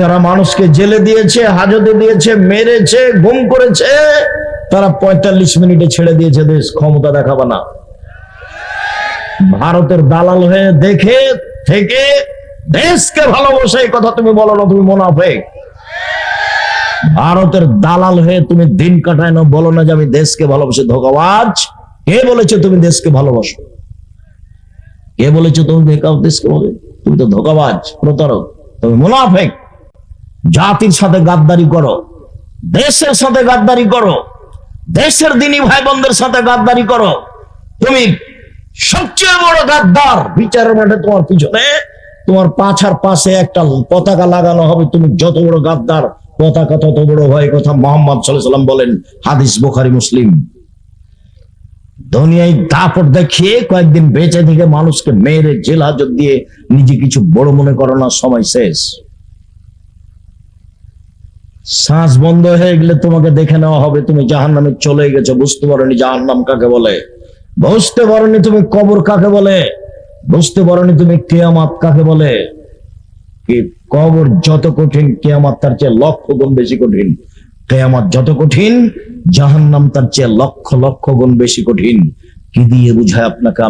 যারা মানুষকে জেলে দিয়েছে, হাজতে দিয়েছে, মেরেছে, গুম করেছে, তারা পঁয়তাল্লিশ মিনিটে ছেড়ে দিয়েছে দেশ, ক্ষমতা দেখাবে না। ভারতের দালাল হয়ে দেখে, থেকে দেশকে ভালোবাসে, এই কথা তুমি বলো না, তুমি মোনাফেক। ভারতের দালাল হয়ে তুমি দিন কাটায় না, বলো না যে আমি দেশকে ভালোবাসি, ধোকাবাজ। কে বলেছে তুমি দেশকে ভালোবাসো? কে বলেছে তুমি দেশকে বলে? তুমি তো ধোকাবাজ, প্রতারক, তুমি মুনাফেক। জাতির সাথে গাদ্দারি করো, দেশের সাথে গাদ্দারি করো, দেশের দিনী ভাই বোনদের সাথে গাদ্দারি করো। তুমি সবচেয়ে বড় গাদ্দার, বিচারের মাঠে তোমার পিছনে, তোমার পাছার পাশে একটা পতাকা লাগানো হবে। তুমি যত বড় গাদ্দার, পতাকা তত বড় হয় কথা মোহাম্মদ সাল্লাম বলেন, হাদিস বোখারি, মুসলিম। দুনিয়ায় দাপট দেখিয়ে কয়েকদিন বেঁচে থেকে মানুষকে মেরে, জেল হাজত দিয়ে নিজে কিছু বড় মনে করো না, সময় শেষ। শ্বাস বন্ধ হয়ে গেলে তোমাকে দেখে নেওয়া হবে, তুমি জাহান নামে চলে গেছো, বুঝতে পারোনি জাহান নাম কাকে বলে। বুঝতে পারোনি তুমি কবর কাকে বলে, বুঝতে পারোনি তুমি কেয়ামাত কাকে বলে। কি কবর যত কঠিন, কেয়ামাত তার চেয়ে লক্ষ গুণ বেশি কঠিন। কেয়ামাত যত কঠিন, জাহান্নাম তার চেয়ে লক্ষ লক্ষ গুণ বেশি কঠিন। কি দিয়ে বুঝায় আপনাকে